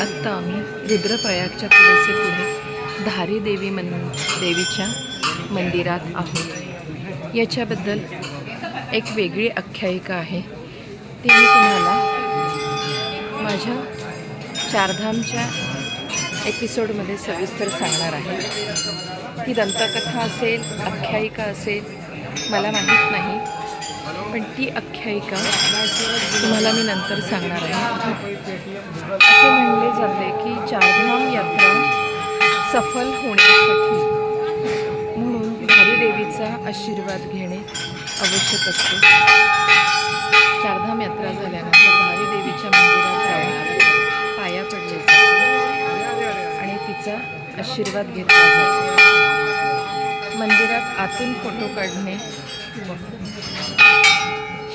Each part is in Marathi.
आत्ता आम्ही रुद्रप्रयागच्या थोडेसे पुढे धारी देवी मन देवीच्या मंदिरात आहोत. याच्याबद्दल एक वेगळी आख्यायिका आहे. ती मी तुम्हाला माझ्या चारधामच्या एपिसोडमध्ये सविस्तर सांगणार आहे. ही दंतकथा असेल आख्यायिका असेल मला माहीत नाही पण ती आख्यायिका तुम्हाला मी नंतर सांगणार आहे. असे म्हणले जाते की चारधाम यात्रा सफल होण्यासाठी म्हणून भारी देवीचा आशीर्वाद घेणे आवश्यक असते. चारधाम यात्रा झाल्यानंतर भारी देवीच्या मंदिरात जाऊन पाया पडले जाते आणि तिचा आशीर्वाद घेतला जातो. मंदिरात आतून फोटो काढणे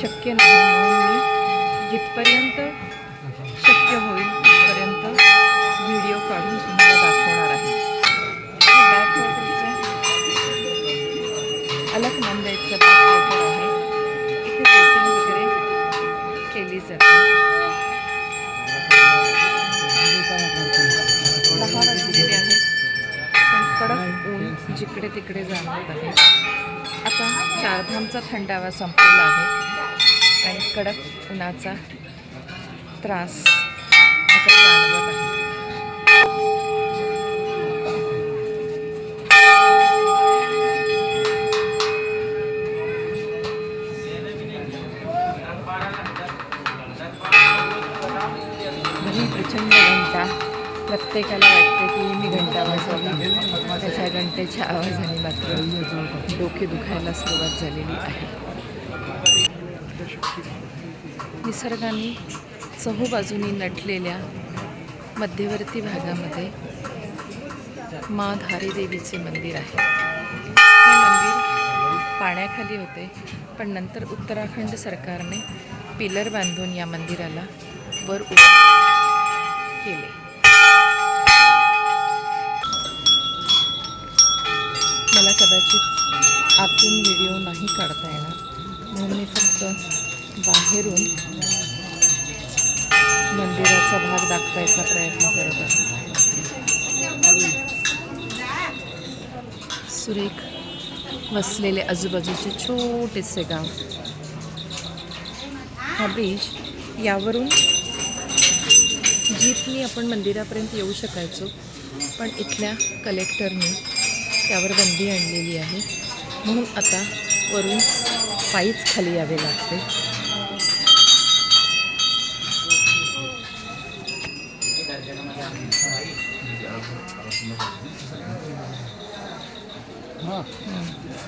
शक्य नाही म्हणून मी जिथपर्यंत शक्य होईल तिथपर्यंत व्हिडिओ काढून तुम्हाला दाखवणार आहे. बॅकवॉटरचं अलकनंदाचं आहे. इथे बोटिंग वगैरे केली जाते. इकडे तिकडे जाणवत आहे. आता चारधामचा थंडावा संपलेला आहे. आणि कडक उन्हाचा त्रास आता जाणवत आहे. प्रचंड घंटा प्रत्येकाला वाटते की मी घंटा वाजवली त्याच्या घंटेच्या आवाजाने मात्र डोके दुखायला सुरुवात झालेली आहे. निसर्गाने चहूबाजूनी नटलेल्या मध्यवर्ती भागामध्ये मा धारीदेवीचे मंदिर आहे. हे मंदिर पाण्याखाली होते पण नंतर उत्तराखंड सरकारने पिलर बांधून या मंदिराला वर उभे केले. मला कदाचित आतून व्हिडिओ नाही काढता येणार. म्हणून मी फक्त बाहेरून मंदिराचा भाग दाखवायचा प्रयत्न करत आहे. सुरेख वसलेले आजूबाजूचे छोटेसे गाव. हा ब्रिज यावरून जीपनी आपण मंदिरापर्यंत येऊ शकायचो पण इथल्या कलेक्टरने त्यावर बंदी आणलेली आहे. म्हणून आता वरून पायीच खाली यावे लागते.